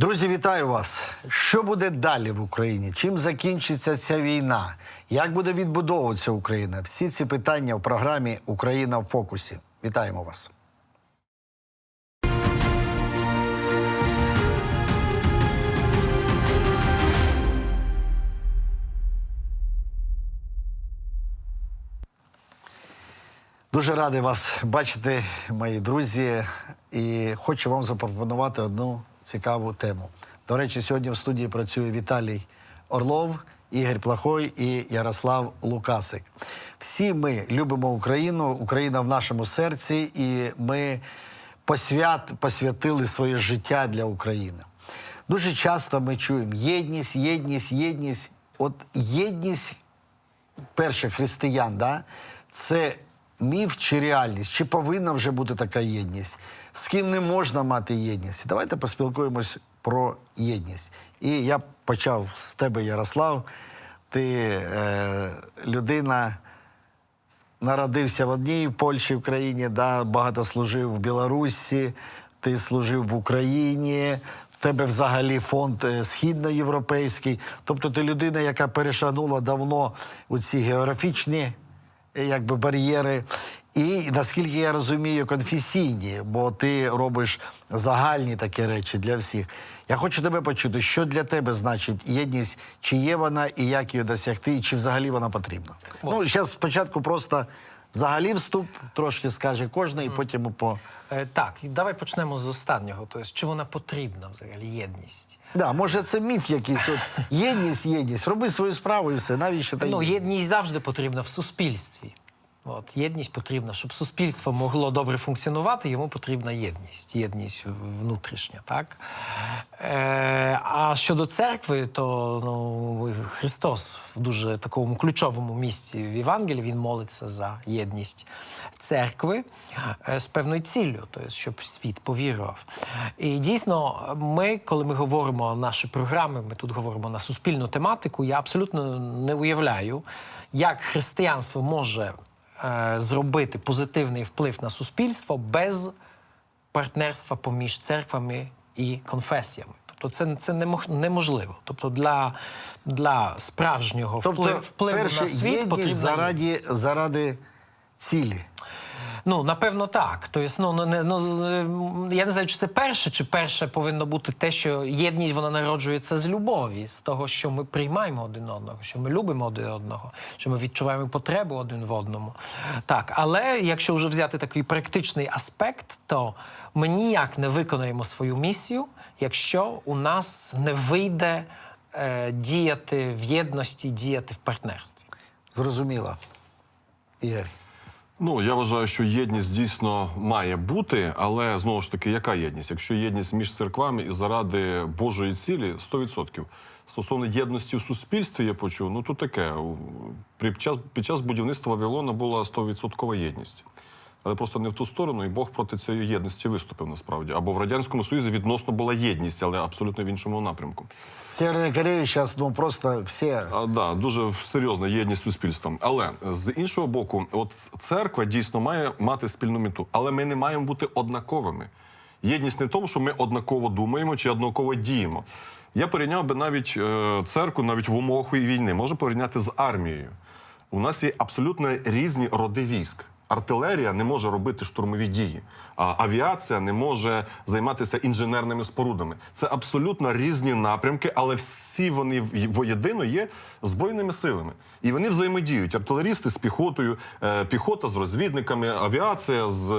Друзі, вітаю вас! Що буде далі в Україні? Чим закінчиться ця війна? Як буде відбудовуватися Україна? Всі ці питання в програмі Україна в фокусі. Вітаємо вас. Дуже радий вас бачити, мої друзі, і хочу вам запропонувати одну цікаву тему. До речі, сьогодні в студії працює Віталій Орлов, Ігор Плахой і Ярослав Лукасик. Всі ми любимо Україну, Україна в нашому серці, і ми посвят, посвятили своє життя для України. Дуже часто ми чуємо єдність, єдність, єдність. От єдність перших християн, да, це міф чи реальність? Чи повинна вже бути така єдність? З ким не можна мати єдність? Давайте поспілкуємось про єдність. І я почав з тебе, Ярослав. Ти е, людина, народився в одній Польщі, в країні, да, багато служив в Білорусі, ти служив в Україні. Тебе взагалі фонд е, східноєвропейський. Тобто ти людина, яка перешагнула давно у ці географічні якби, бар'єри. І наскільки я розумію, конфесійні, бо ти робиш загальні такі речі для всіх. Я хочу тебе почути, що для тебе значить єдність, чи є вона, і як її досягти, і чи взагалі вона потрібна. Ну, зараз спочатку просто взагалі вступ, трошки скаже кожен, і потім по. Е, Так, давай почнемо з останнього. Тобто, чи вона потрібна взагалі єдність? Да, може, це міф якийсь. От, єдність, єдність. Роби свою справу і все. Навіщо та Ну, єдність? єдність завжди потрібна в суспільстві. От, єдність потрібна, щоб суспільство могло добре функціонувати, йому потрібна єдність, єдність внутрішня. Так? Е, а щодо церкви, то ну, Христос в дуже такому ключовому місці в Євангелії він молиться за єдність церкви е, з певною ціллю, тобто, щоб світ повірував. І дійсно, ми, коли ми говоримо наші програми, ми тут говоримо на суспільну тематику, я абсолютно не уявляю, як християнство може зробити позитивний вплив на суспільство без партнерства поміж церквами і конфесіями. Тобто це, це неможливо. Тобто для, для справжнього Тобто, вплив, впливу перше, на світ потрібно... заради, заради цілі. Ну, напевно, так. Тобто, ну, не, ну, я не знаю, чи це перше, чи перше повинно бути те, що єдність вона народжується з любові, з того, що ми приймаємо один одного, що ми любимо один одного, що ми відчуваємо потребу один в одному. Так, але якщо вже взяти такий практичний аспект, то ми ніяк не виконаємо свою місію, якщо у нас не вийде е, діяти в єдності, діяти в партнерстві. Зрозуміло. Ігор. Ну, я вважаю, що єдність дійсно має бути, але знову ж таки, яка єдність? Якщо єдність між церквами і заради Божої цілі 100%. Стосовно єдності в суспільстві, я почув, ну то таке. Під час, під час будівництва Вавилона була 100% єдність. Але просто не в ту сторону, і Бог проти цієї єдності виступив насправді. Або в Радянському Союзі відносно була єдність, але абсолютно в іншому напрямку. Северная Корея сейчас, ну, просто все... А, да, дуже серйозна єдність суспільства. Але з іншого боку, от церква дійсно має мати спільну мету, але ми не маємо бути однаковими. Єдність не в тому, що ми однаково думаємо чи однаково діємо. Я порівняв би навіть е, церкву, навіть в умовах війни, можу порівняти з армією. У нас є абсолютно різні роди військ. Артилерія не може робити штурмові дії, а авіація не може займатися інженерними спорудами. Це абсолютно різні напрямки, але всі вони воєдино є збройними силами. І вони взаємодіють. Артилерісти з піхотою, е, піхота з розвідниками, авіація з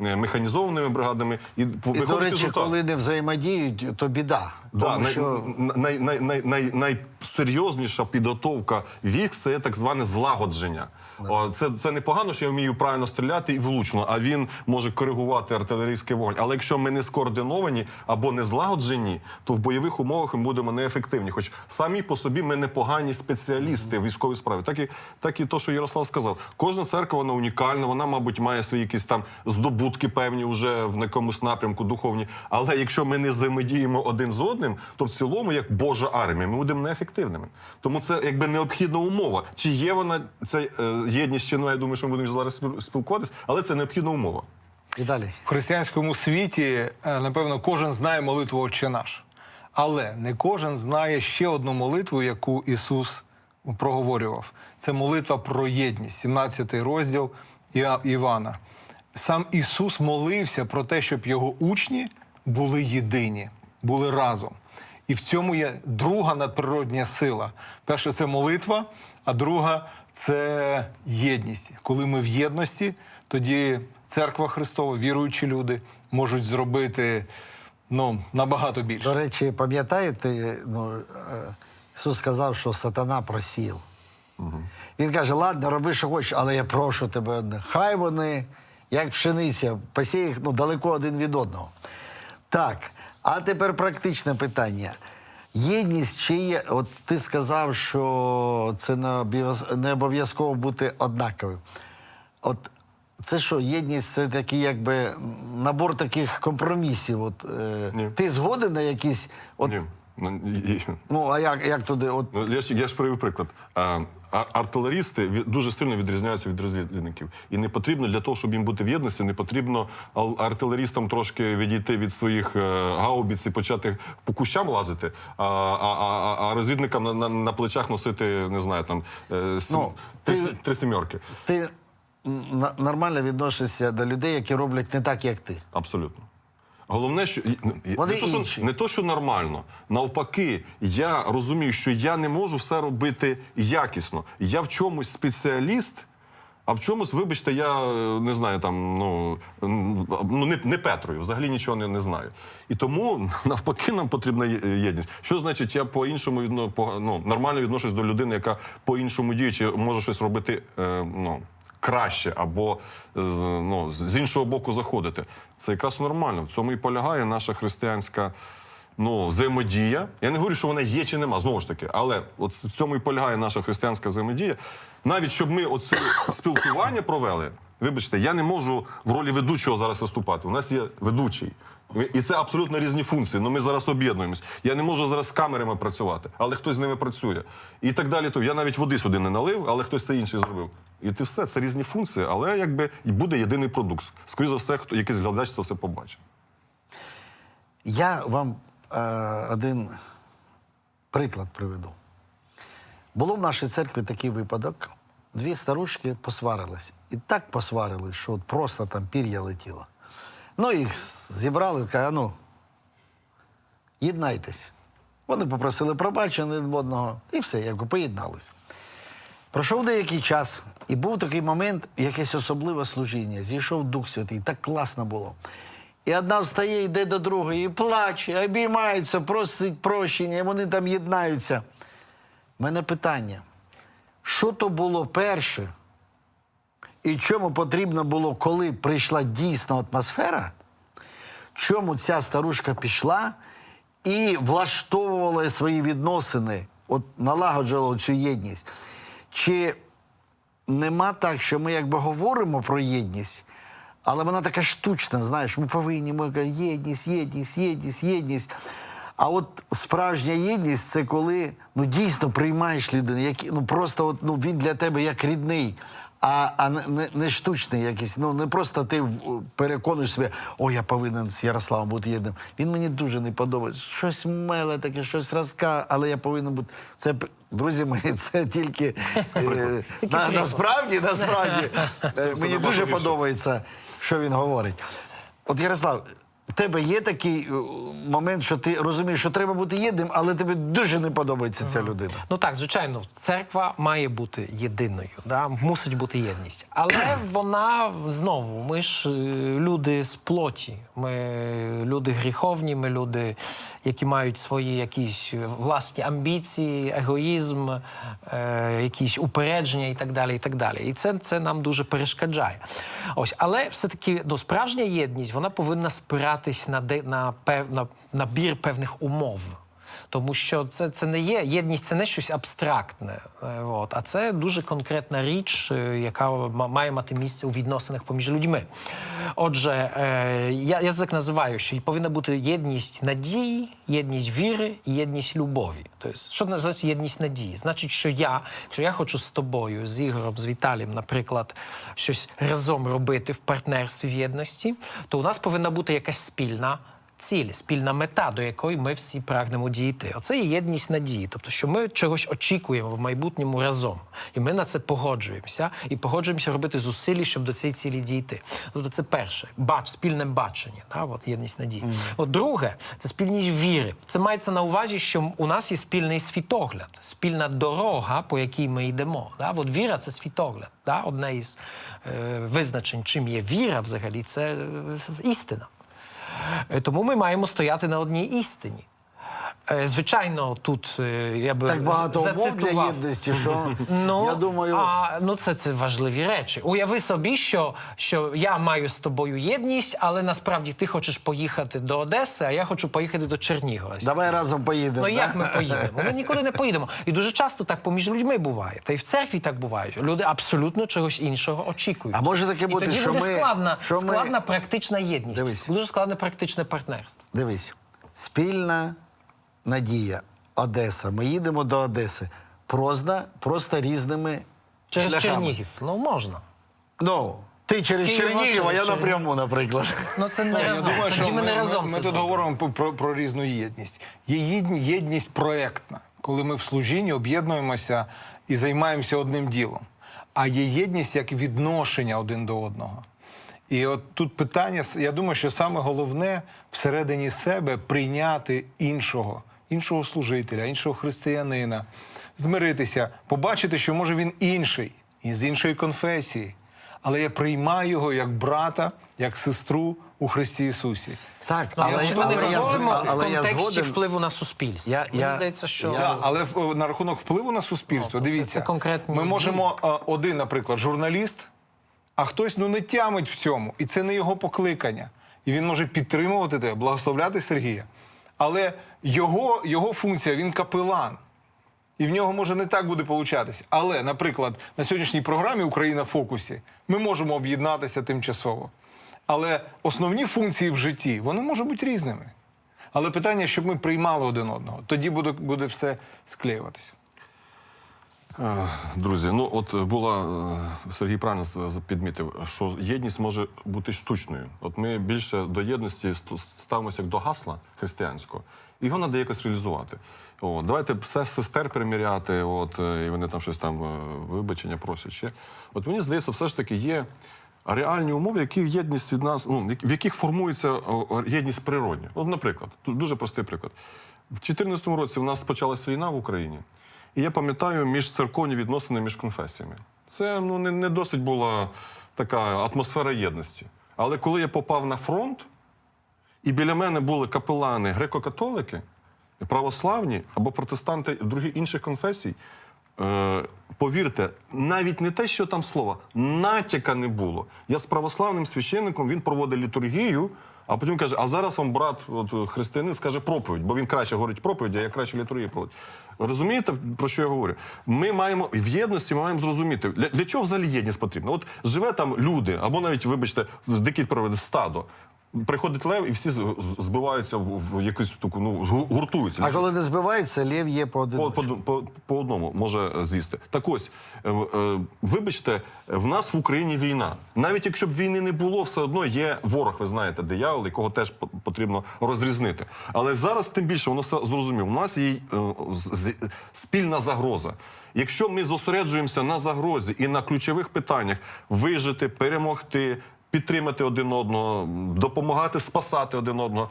е, механізованими бригадами. І, І, до речі, результат. коли не взаємодіють, то біда. Да, Тому най, що най, най, най, най, найсерйозніша підготовка військ це так зване злагодження. О, це, це непогано, що я вмію правильно стріляти і влучно, а він може коригувати артилерійський вогонь. Але якщо ми не скоординовані або не злагоджені, то в бойових умовах ми будемо неефективні. Хоч самі по собі ми непогані спеціалісти в військовій справі. Так і так і то, що Ярослав сказав. Кожна церква вона унікальна, вона, мабуть, має свої якісь там здобутки певні вже в якомусь напрямку духовні. Але якщо ми не взаємодіємо один з одним, то в цілому, як Божа армія, ми будемо неефективними. Тому це якби необхідна умова. Чи є вона ця е, єдність чи ну, я думаю, що ми будемо зараз спіл- спілкуватись, але це необхідна умова. і далі. В християнському світі, е, напевно, кожен знає молитву Отче наш. Але не кожен знає ще одну молитву, яку Ісус проговорював. Це молитва про єдність, 17 розділ Івана. Сам Ісус молився про те, щоб його учні були єдині, були разом. І в цьому є друга надприродня сила. Перша це молитва, а друга це єдність. Коли ми в єдності, тоді церква Христова, віруючі люди можуть зробити ну, набагато більше. До речі, пам'ятаєте, ну, е, Ісус сказав, що сатана просів. Він каже: ладно, роби, що хочеш, але я прошу тебе. Хай вони, як пшениця, посій їх ну, далеко один від одного. Так, а тепер практичне питання. Єдність чи є? От ти сказав, що це не обов'язково бути однаковим. От це що, єдність це такий якби набор таких компромісів. От, е, Ні. Ти згоден на якісь. От, Ні. Ну, і- Ну, а як, як туди? От, Ну, я ж я ж привів приклад. А, а- артилерісти дуже сильно відрізняються від розвідників. І не потрібно для того, щоб їм бути в єдності, не потрібно артилерістам трошки відійти від своїх е, гаубіць і почати по кущам лазити, а, а, а, а розвідникам на, на, на плечах носити, не знаю, там е, сім, Ну, три, ти- три сімерки. ти нормально відносишся до людей, які роблять не так, як ти. Абсолютно. Головне, що і- Вони не, то, що не то, що нормально. Навпаки, я розумію, що я не можу все робити якісно. Я в чомусь спеціаліст. А в чомусь, вибачте, я е, не знаю там, ну, ну не, не Петрою, взагалі нічого не, не знаю. І тому навпаки нам потрібна єдність. Що значить, я по-іншому відно, по, ну, нормально відношусь до людини, яка по-іншому діє, чи може щось робити е, ну, краще, або з, ну, з іншого боку заходити. Це якраз нормально. В цьому і полягає наша християнська ну, взаємодія. Я не говорю, що вона є чи нема, знову ж таки, але от в цьому і полягає наша християнська взаємодія. Навіть щоб ми оце спілкування провели, вибачте, я не можу в ролі ведучого зараз виступати. У нас є ведучий. І це абсолютно різні функції. Ну ми зараз об'єднуємось. Я не можу зараз з камерами працювати, але хтось з ними працює. І так далі. То я навіть води сюди не налив, але хтось це інший зробив. І це все це різні функції, але якби буде єдиний продукт. Скоріше за все, хто якийсь глядач це все побачить. Я вам е, один приклад приведу. Було в нашій церкві такий випадок. Дві старушки посварились. І так посварились, що от просто там пір'я летіло. Ну, їх зібрали, кажуть, ну, єднайтесь. Вони попросили пробачення один в одного, і все, якби поєдналися. Пройшов деякий час, і був такий момент, якесь особливе служіння. Зійшов Дух Святий, так класно було. І одна встає, йде до другої, і плаче, обіймається, просить прощення, і вони там єднаються. У мене питання: що то було перше, і чому потрібно було, коли прийшла дійсна атмосфера, чому ця старушка пішла і влаштовувала свої відносини, от налагоджувала цю єдність. Чи нема так, що ми якби говоримо про єдність, але вона така штучна, знаєш, ми повинні, ми єдність, єдність, єдність, єдність. А от справжня єдність це коли ну, дійсно приймаєш людину, які, ну просто от, ну, він для тебе як рідний. А, а не, не, не штучний якийсь, ну не просто ти переконуєш себе, о, я повинен з Ярославом бути єдним. Він мені дуже не подобається. Щось меле таке, щось розка, але я повинен бути. Це друзі мої, це тільки е, на, насправді, насправді е, мені дуже подобається, що він говорить. От Ярослав, в тебе є такий е, момент, що ти розумієш, що треба бути єдним, але тобі дуже не подобається ця людина. Ну так, звичайно, церква має бути єдиною, да? мусить бути єдність. Але вона знову, ми ж е, люди з плоті, ми люди гріховні, ми люди, які мають свої якісь власні амбіції, егоїзм, е, якісь упередження і так далі. І так далі. І це, це нам дуже перешкоджає. Ось, але все-таки ну, справжня єдність вона повинна спиратись на, на, пев, на набір певних умов. Тому що це, це не є єдність, це не щось абстрактне, е, от, а це дуже конкретна річ, е, яка ма- має мати місце у відносинах поміж людьми. Отже, е, я, я так називаю, що повинна бути єдність надії, єдність віри і єдність любові. Тобто, що називається єдність надії? Значить, що я, якщо я хочу з тобою, з Ігорем, з Віталієм, наприклад, щось разом робити в партнерстві в єдності, то у нас повинна бути якась спільна ціль, спільна мета, до якої ми всі прагнемо дійти. Оце є єдність надії, тобто, що ми чогось очікуємо в майбутньому разом, і ми на це погоджуємося і погоджуємося робити зусилля, щоб до цієї цілі дійти. Тобто, це перше, бач, спільне бачення, да, от єдність надії. От друге, це спільність віри. Це мається на увазі, що у нас є спільний світогляд, спільна дорога, по якій ми йдемо. Да? От віра це світогляд. Да? Одне із е, визначень, чим є віра, взагалі, це е, істина. Е, Тому ми маємо стояти на одній істині. Е, Звичайно, тут е, я би Так багато умов для єдності, що Ну, я думаю, а, ну це, це важливі речі. Уяви собі, що, що я маю з тобою єдність, але насправді ти хочеш поїхати до Одеси, а я хочу поїхати до Чернігова. давай разом поїдемо. Ну да? як ми поїдемо? Ми нікуди не поїдемо. І дуже часто так поміж людьми буває. Та й в церкві так буває. Люди абсолютно чогось іншого очікують. А може таке бути, І тоді що буде ми- складна, що ми- практична єдність. Дивись. Дуже складне практичне партнерство. Дивись, спільна надія, Одеса. Ми їдемо до Одеси. Просто, просто різними Через шляхами. Чернігів. Ну можна. Ну, ти через Києва Чернігів, а я через напряму, наприклад. Ну це не Я разом. думаю, Тоді що ми, не разом. Ми, це тут зробимо. говоримо про, про, про різну єдність. Є єдні- єдність проектна, коли ми в служінні об'єднуємося і займаємося одним ділом. А є єдність як відношення один до одного. І от тут питання, я думаю, що саме головне всередині себе прийняти іншого, іншого служителя, іншого християнина, змиритися, побачити, що може він інший, і з іншої конфесії. Але я приймаю його як брата, як сестру у Христі Ісусі. Так, Ну, але, але, ми але, не я, говоримо але в я контексті згоден. впливу на суспільство. Я- Мені я- здається, що я- але в- на рахунок впливу на суспільство, Ну, це- дивіться, це конкретні ми можемо е, один, наприклад, журналіст, а хтось ну не тямить в цьому, і це не його покликання. І він може підтримувати тебе, благословляти Сергія. Але його, його функція він капелан. І в нього може не так буде получатися. Але, наприклад, на сьогоднішній програмі Україна в фокусі ми можемо об'єднатися тимчасово. Але основні функції в житті вони можуть бути різними. Але питання, щоб ми приймали один одного, тоді буде, буде все склеюватися. Друзі, ну от е, була е, Сергій правильно підмітив, що єдність може бути штучною. От ми більше до єдності ставимося як до гасла християнського, його треба якось реалізувати. О, давайте все сестер приміряти, от е, і вони там щось там вибачення просять ще. От мені здається, все ж таки є. Реальні умови, які єдність від нас, ну в яких формується єдність природня. От, наприклад, тут дуже простий приклад. В 2014 році в нас почалась війна в Україні. І я пам'ятаю міжцерковні відносини між конфесіями. Це ну, не, не досить була така атмосфера єдності. Але коли я попав на фронт, і біля мене були капелани греко-католики, православні або протестанти других інших конфесій, е, повірте, навіть не те, що там слова, натяка не було. Я з православним священником він проводить літургію, а потім каже: а зараз вам брат, от, християнин, скаже проповідь, бо він краще говорить проповідь, а я краще літургію проводить. Розумієте, про що я говорю? Ми маємо в єдності, ми маємо зрозуміти, для, для чого взагалі єдність потрібна? От живе там люди, або навіть, вибачте, в проведе стадо. Приходить лев, і всі збиваються в, в якусь таку, ну, гуртуються. А коли не збивається, лев є по По, по, по, по одному може е, з'їсти. Так ось, е, е, вибачте, в нас в Україні війна. Навіть якщо б війни не було, все одно є ворог, ви знаєте, диявол, якого теж по- потрібно розрізнити. Але зараз тим більше воно все зрозуміло. У нас є е, з- спільна загроза. Якщо ми зосереджуємося на загрозі і на ключових питаннях вижити, перемогти, підтримати один одного, допомагати спасати один одного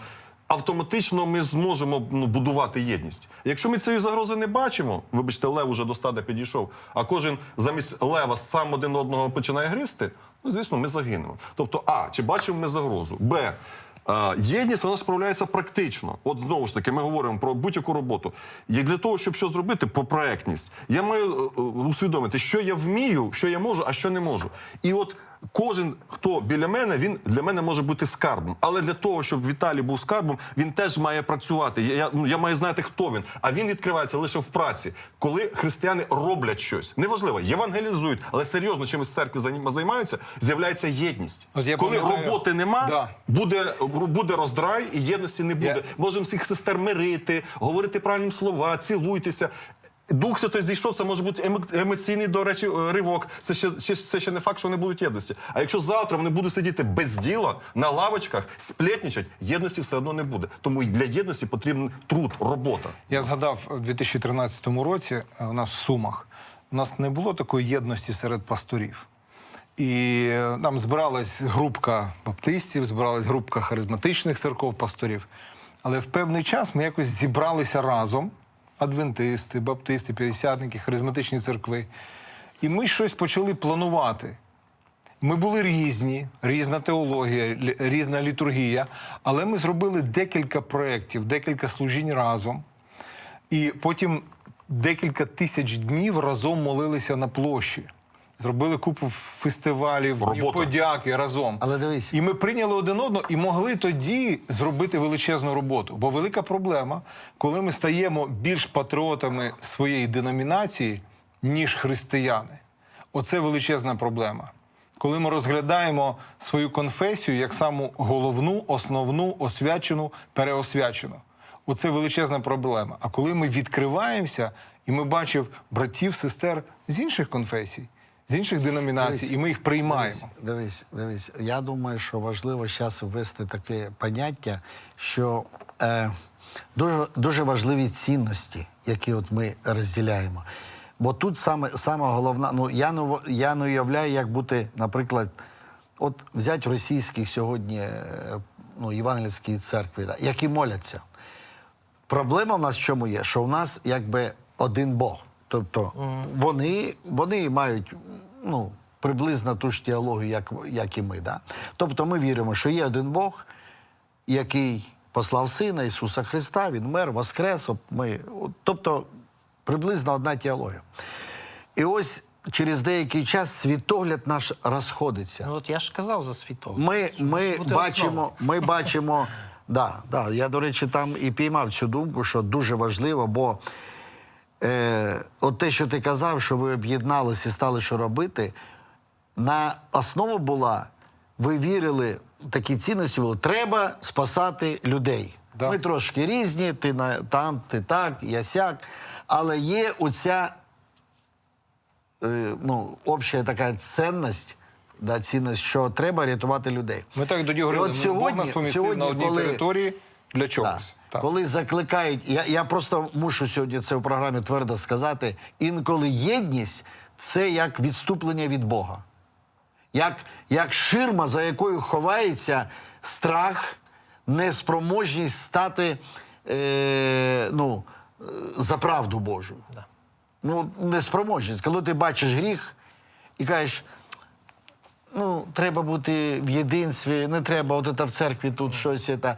автоматично ми зможемо ну, будувати єдність. Якщо ми цієї загрози не бачимо, вибачте, лев уже до стада підійшов, а кожен замість лева сам один одного починає гризти, ну звісно, ми загинемо. Тобто, а чи бачимо ми загрозу? Б. е, Єдність вона справляється практично. От знову ж таки, ми говоримо про будь-яку роботу. І для того, щоб що зробити, про проектність, я маю е, е, усвідомити, що я вмію, що я можу, а що не можу. І от кожен, хто біля мене, він для мене може бути скарбом. Але для того, щоб Віталій був скарбом, він теж має працювати. Я, я, ну, я маю знати, хто він. А він відкривається лише в праці, коли християни роблять щось. Неважливо, євангелізують, але серйозно чимось в церкві займаються, з'являється єдність. От я коли пам'ятаю- роботи нема, Да. буде, буде роздрай і єдності не буде. Я- Можемо всіх сестер мирити, говорити правильні слова, цілуйтеся. Дух Святой зійшов, це може бути емоційний, до речі, е, ривок. Це ще, це ще не факт, що вони будуть єдності. А якщо завтра вони будуть сидіти без діла на лавочках, сплетничать, єдності все одно не буде. Тому для єдності потрібен труд, робота. Я згадав у 2013 році е, у нас в Сумах. У нас не було такої єдності серед пасторів. І е, там збиралась групка баптистів, збиралась групка харизматичних церков пасторів. Але в певний час ми якось зібралися разом: адвентисти, баптисти, п'ятдесятники, харизматичні церкви. І ми щось почали планувати. Ми були різні, різна теологія, різна літургія, але ми зробили декілька проєктів, декілька служінь разом. І потім декілька тисяч днів разом молилися на площі. Зробили купу фестивалів, днів подяки разом. Але дивись. І ми прийняли один одного і могли тоді зробити величезну роботу. Бо велика проблема, коли ми стаємо більш патріотами своєї деномінації, ніж християни. Оце величезна проблема. Коли ми розглядаємо свою конфесію як саму головну, основну, освячену, переосвячену. Оце величезна проблема. А коли ми відкриваємося, і ми бачимо братів, сестер з інших конфесій, з інших деномінацій, і ми їх приймаємо. Дивись, дивись. Я думаю, що важливо зараз ввести таке поняття, що е, дуже, дуже важливі цінності, які от ми розділяємо. Бо тут саме, саме головна, ну я не, я не уявляю, як бути, наприклад, от взяти російські сьогодні е, ну, євангельські церкви, да, які моляться. Проблема в нас в чому є? Що в нас якби один Бог. Тобто вони, вони мають ну, приблизно ту ж теологію, як, як і ми. Да? Тобто ми віримо, що є один Бог, який послав Сина Ісуса Христа, Він мер, воскрес. Ми, тобто приблизно одна теологія. І ось через деякий час світогляд наш розходиться. Ну, от я ж казав за світову. Ми, ми бачимо, ми бачимо, да, да, я, до речі, там і піймав цю думку, що дуже важливо, бо е, от те, що ти казав, що ви об'єдналися і стали що робити, на основу була, ви вірили, такі цінності були, треба спасати людей. Да. Ми трошки різні, ти на, там, ти так, я сяк, але є оця е, ну, обща така цінність, да, цінність, що треба рятувати людей. Ми так тоді говорили, ну, Бог нас помістив на одній коли- території для Да. Так. Коли закликають, я, я просто мушу сьогодні це в програмі твердо сказати. Інколи єдність це як відступлення від Бога, як, як ширма, за якою ховається страх, неспроможність стати е, ну, е, за правду Божу. Да. Ну, неспроможність. Коли ти бачиш гріх і кажеш, ну, треба бути в єдинстві, не треба от це в церкві тут щось. Це.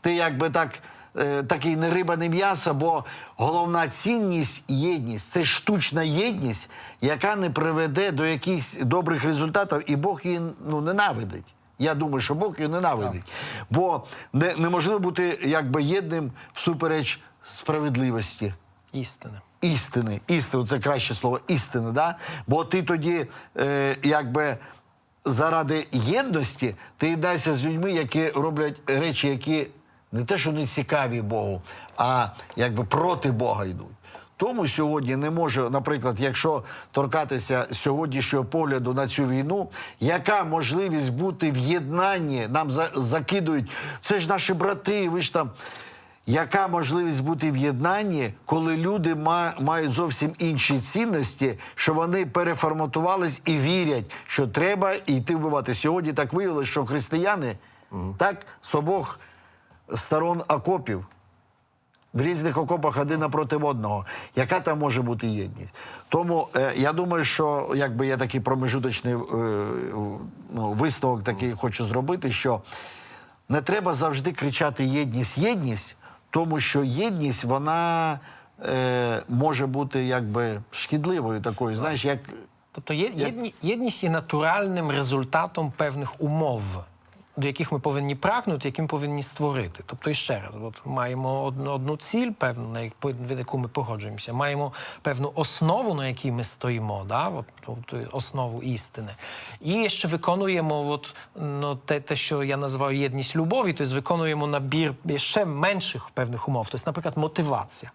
Ти якби так, е, такий не риба, не м'ясо, бо головна цінність єдність це штучна єдність, яка не приведе до якихось добрих результатів, і Бог її ну, ненавидить. Я думаю, що Бог її ненавидить. Бо не, неможливо бути якби єдним всупереч справедливості Істини. істини. Істини, це краще слово істини, да? Бо ти тоді, е, якби заради єдності, ти йдешся з людьми, які роблять речі, які не те, що не цікаві Богу, а якби проти Бога йдуть. Тому сьогодні не може, наприклад, якщо торкатися сьогоднішнього погляду на цю війну, яка можливість бути в єднанні? Нам закидують, це ж наші брати, ви ж там. Яка можливість бути в єднанні, коли люди ма- мають зовсім інші цінності, що вони переформатувались і вірять, що треба йти вбивати? Сьогодні так виявилося, що християни так з обох сторон окопів в різних окопах один напроти одного. Яка там може бути єдність? Тому е, я думаю, що якби я такий промежуточний е, ну, висновок такий хочу зробити, що не треба завжди кричати єдність, єдність, тому що єдність вона е, може бути якби шкідливою такою. Знаєш, як Тобто є, як... єдність є натуральним результатом певних умов, до яких ми повинні прагнути, які ми повинні створити. Тобто, і ще раз, от маємо одну, одну ціль, певну, на яку ми погоджуємося, маємо певну основу, на якій ми стоїмо, да? от, тобто основу істини. І ще виконуємо от, ну, те, те, що я називаю єдність любові, тобто виконуємо набір ще менших певних умов. Тобто, наприклад, мотивація.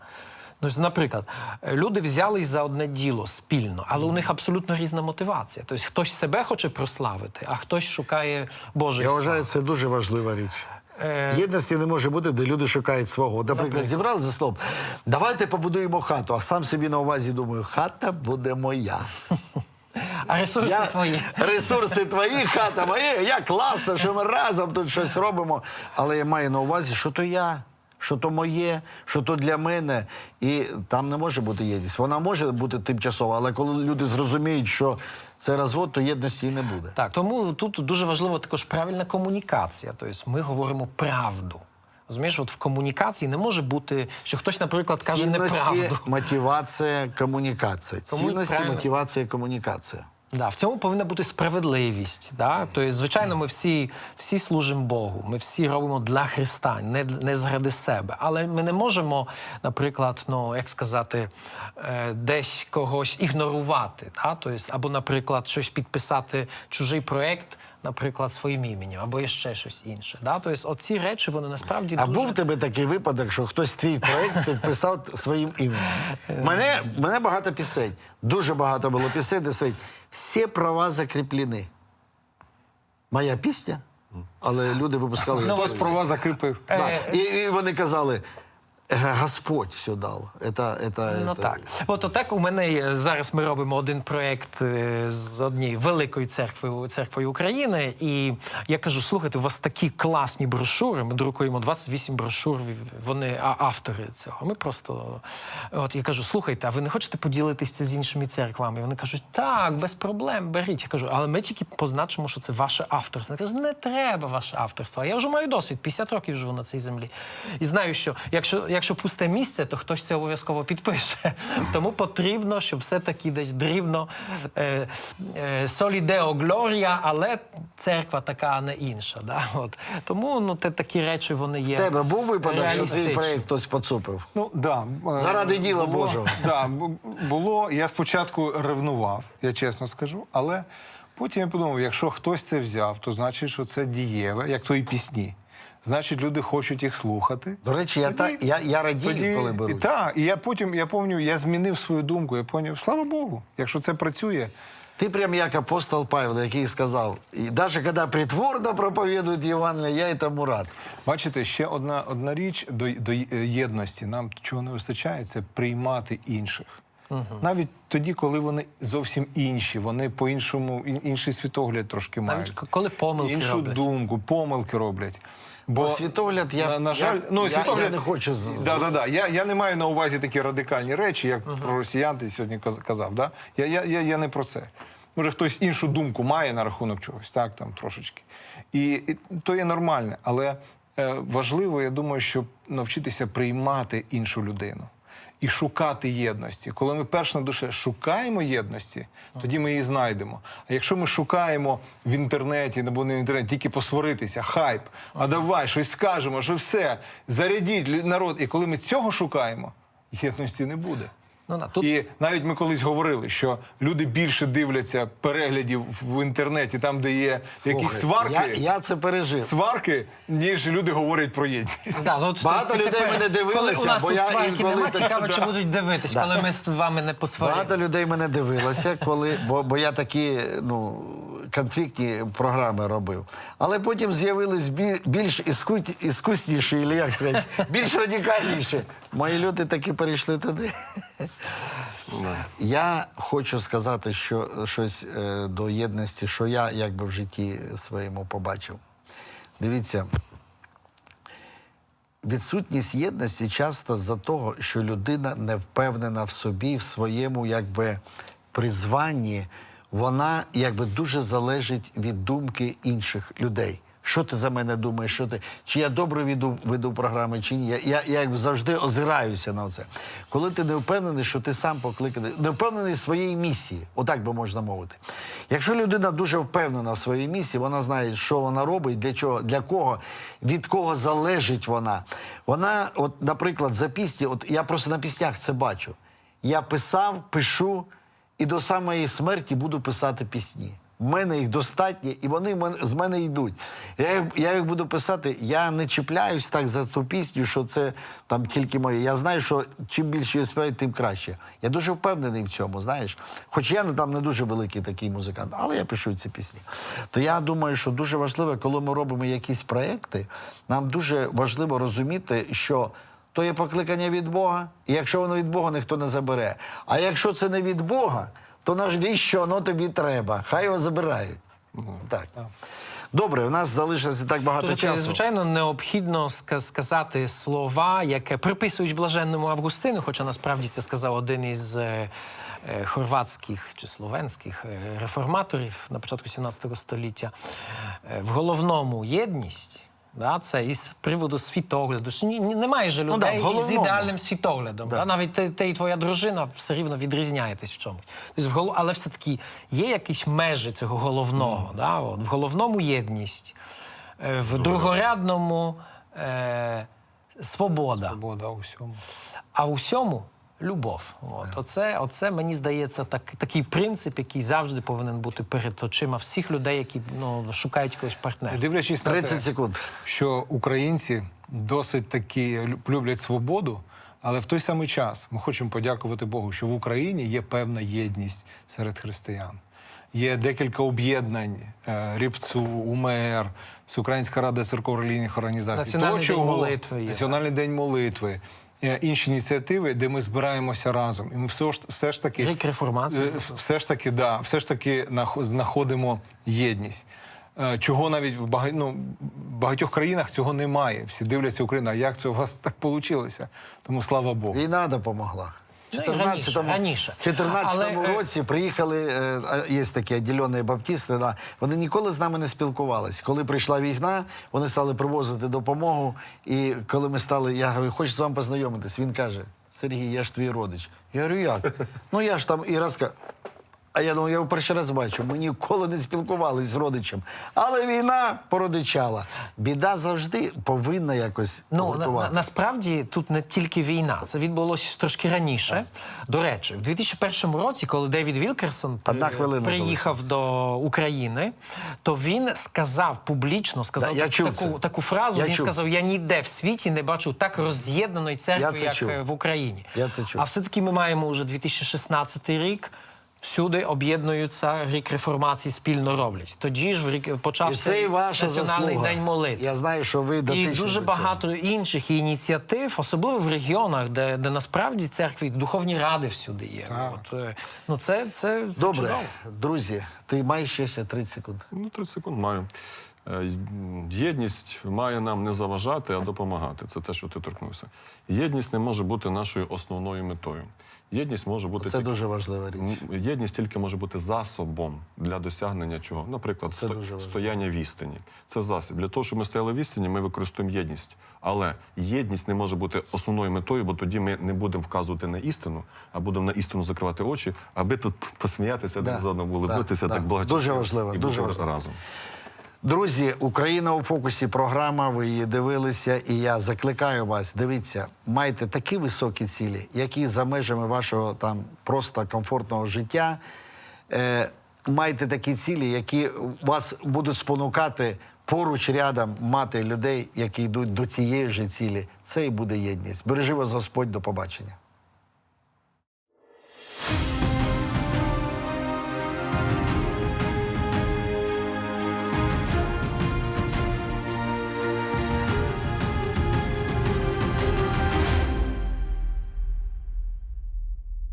Ну, наприклад, е, люди взялись за одне діло спільно, але у них абсолютно різна мотивація. Тобто хтось себе хоче прославити, а хтось шукає Божий Я вважаю, це дуже важлива річ. Е, Єдності не може бути, де люди шукають свого. Наприклад, зібрали за столом. Давайте побудуємо хату, а сам собі на увазі думаю, хата буде моя. А ресурси Я, твої. ресурси твої, хата моя. Як класно, що ми разом тут щось робимо. Але я маю на увазі, що то я, що то моє, що то для мене. І там не може бути єдність. Вона може бути тимчасова, але коли люди зрозуміють, що це розвод, то єдності і не буде. Так, тому тут дуже важливо також правильна комунікація. Тобто ми говоримо правду. Розумієш, от в комунікації не може бути, що хтось, наприклад, каже Цінності, неправду. мотивація, комунікація. Цінності, правильно. мотивація, комунікація. Да, в цьому повинна бути справедливість. Да? Тобто, звичайно, ми всі, всі служимо Богу, ми всі робимо для Христа, не, не заради себе. Але ми не можемо, наприклад, ну як сказати, е, десь когось ігнорувати. Да? Тобто, або, наприклад, щось підписати чужий проект, наприклад, своїм іменем, або є ще щось інше. Да? Тобто, оці речі вони насправді А дуже... був в тебе такий випадок, що хтось твій проєкт підписав своїм іменем? Мене, мене багато пісень. Дуже багато було пісень, де стоїть. Всі права закріплені. Моя пісня, але люди випускали. Хтось свої. права закріпив. Да. І, і вони казали: «Е, Господь все дав. Это, это, Ну это. так. От отак у мене є- зараз ми робимо один проєкт е, з однією великою церквою, церквою України. І я кажу: слухайте, у вас такі класні брошури. Ми друкуємо 28 брошур. Вони а, автори цього. Ми просто от я кажу: слухайте, а ви не хочете поділитися з іншими церквами? Вони кажуть, так, без проблем, беріть. Я кажу, але ми тільки позначимо, що це ваше авторство. Я кажу, не треба ваше авторство. Я вже маю досвід, 50 років живу на цій землі. І знаю, що якщо, якщо пусте місце, то хтось це обов'язково підпише. Тому потрібно, щоб все-таки десь дрібно е, е, солідео глорія, але церква така, а не інша. Да? От. Тому ну, те, такі речі вони є. Тебе був випадок, що твій проєкт хтось поцупив? Ну да е, Заради діла було, Божого. Да, було. Я спочатку ревнував, я чесно скажу, але потім я подумав, якщо хтось це взяв, то значить, що це дієве, як твої пісні. Значить, люди хочуть їх слухати. До речі, я, та, я, я радію, коли беруть. Так, і я потім я пам'ятаю, я змінив свою думку. Я поняв, слава Богу, якщо це працює. Ти прям як апостол Павел, який сказав, і навіть коли притворно проповідують Євангелие, я этому рад. Бачите, ще одна, одна річ до, до єдності. Нам чого не вистачає, це приймати інших. Навіть тоді, коли вони зовсім інші, вони по-іншому, інший світогляд трошки мають. к- коли помилки іншу роблять. думку, помилки роблять. Бо Ну, світогляд я- на, на я- ну я- світогляд я не хочу Да, да, да. Я, я не маю на увазі такі радикальні речі, як про росіян ти сьогодні казав. Да? Я, я, я, я не про це. Може, хтось іншу думку має на рахунок чогось, так там трошечки. І, і то є нормальне, але е, важливо, я думаю, щоб навчитися приймати іншу людину. І шукати єдності. Коли ми перш на душе шукаємо єдності, тоді ми її знайдемо. А якщо ми шукаємо в інтернеті або не в інтернеті, тільки посваритися, хайп, а давай щось скажемо, що все, зарядіть народ. І коли ми цього шукаємо, єдності не буде. Ну, на тут І навіть ми колись говорили, що люди більше дивляться переглядів в інтернеті, там, де є якісь сварки, Я, я це пережив. сварки, ніж люди говорять про єдність. Да, от Багато це людей тепер, мене дивилися, коли у нас бо тут я сварки інколи нема, так- цікаво, чи будуть дивитись, Да. коли ми з вами не посваримо. Багато людей мене дивилися, коли, бо, бо я такі ну, конфліктні програми робив. Але потім з'явились більш іскусніші, або як сказати, більш радикальніші. Мої люди таки перейшли туди. Я хочу сказати, що щось е, до єдності, що я якби в житті своєму побачив. Дивіться, відсутність єдності часто з-за того, що людина не впевнена в собі, в своєму якби призванні, вона якби дуже залежить від думки інших людей. Що ти за мене думаєш? Що ти? Чи я добре веду, веду програми, чи ні? Я, я, я якби завжди озираюся на це. Коли ти не впевнений, що ти сам покликаний, не впевнений в своїй місії, отак би можна мовити. Якщо людина дуже впевнена в своїй місії, вона знає, що вона робить, для чого, для кого, від кого залежить вона. Вона, от, наприклад, за пісні, от я просто на піснях це бачу. Я писав, пишу і до самої смерті буду писати пісні. В мене їх достатньо, і вони з мене йдуть. Я, я їх буду писати, я не чіпляюсь так за ту пісню, що це там тільки моє. Я знаю, що чим більше її співають, тим краще. Я дуже впевнений в цьому, знаєш. Хоч я не там не дуже великий такий музикант, але я пишу ці пісні. То я думаю, що дуже важливо, коли ми робимо якісь проекти, нам дуже важливо розуміти, що. То є покликання від Бога, і якщо воно від Бога, ніхто не забере. А якщо це не від Бога, то навіщо воно тобі треба? Хай його забирають. Так. Добре, у нас залишилося так багато Тут, часу. звичайно, необхідно сказати слова, яке приписують блаженному Августину, хоча насправді це сказав один із е, е, хорватських чи словенських е, реформаторів на початку 17 століття. В головному єдність. Да, це із приводу світогляду. Що ні- ні- немає же Ну да, людей в ідеальним світоглядом. Да. Навіть ти, ти і твоя дружина все рівно відрізняєтесь в чомусь. Тобто. Але все-таки є якісь межі цього головного. Да? От, в головному єдність, е, в другорядному е, свобода, Свобода у всьому. а у всьому любов. От. Оце, оце, мені здається, так, такий принцип, який завжди повинен бути перед очима всіх людей, які ну, шукають якогось партнера. Дивлячись на 30 те, секунд. що українці досить таки люблять свободу, але в той самий час ми хочемо подякувати Богу, що в Україні є певна єдність серед християн. Є декілька об'єднань е, Рібцу, УМР, Всеукраїнська рада церков релігійних організацій. Національний день молитви є. Національний день молитви. Е, Інші ініціативи, де ми збираємося разом, і ми все ж все ж таки Рік реформації. е, все ж таки, да, все ж таки знаходимо єдність. Е, Чого навіть в бага- ну, багатьох країнах цього немає. Всі дивляться Україна, А як це у вас так вийшло? Тому слава Богу. Війна допомогла. В Ну, і раніше, 14-му раніше. 14-му Але, е, році приїхали, е, є такі відділені баптісти, да, вони ніколи з нами не спілкувались. Коли прийшла війна, вони стали привозити допомогу. І коли ми стали, я говорю, хочу з вами познайомитись. Він каже: Сергій, я ж твій родич. Я говорю, як? Ну я ж там і раз ка- А я думаю, я його перший раз бачу. Ми ніколи не спілкувалися з родичем. Але війна породичала. Біда завжди повинна якось Ну, на, на, насправді тут не тільки війна, це відбулося трошки раніше. До речі, в 2001 році, коли Девід Вілкерсон при- приїхав до України, то він сказав публічно, сказав Да, я таку, це. таку фразу. Я він чув сказав: Я ніде в світі не бачу так роз'єднаної церкви, як чув. е, в Україні. Я це чув. А все-таки ми маємо вже 2016 рік. Всюди об'єднуються рік реформації, спільно роблять. Тоді ж в рік почався і ваша національний заслуга. день молитви. Я знаю, що ви І дуже до цього. багато інших ініціатив, особливо в регіонах, де, де насправді церкви, духовні ради всюди є. От, е, ну це, це, це Добре, чудово. друзі, ти маєш ще ще 30 секунд. Ну, 30 секунд маю. Е, Єдність має нам не заважати, а допомагати. Це те, що ти торкнувся. Єдність не може бути нашою основною метою. Єдність може бути Це тільки- дуже важлива річ. Єдність тільки може бути засобом для досягнення чого. Наприклад, Це сто- стояння в істині. Це засіб. Для того, щоб ми стояли в істині, ми використовуємо єдність. Але єдність не може бути основною метою, бо тоді ми не будемо вказувати на істину, а будемо на істину закривати очі, аби тут посміятися Да, один з одним, улибнутися да, так да. благо Дуже важливо, дуже важливо. разом. Друзі, Україна у фокусі програма. Ви її дивилися, і я закликаю вас. Дивіться, майте такі високі цілі, які за межами вашого там просто комфортного життя. Е, Майте такі цілі, які вас будуть спонукати поруч рядом мати людей, які йдуть до цієї ж цілі. Це і буде єдність. Бережи вас, Господь, до побачення.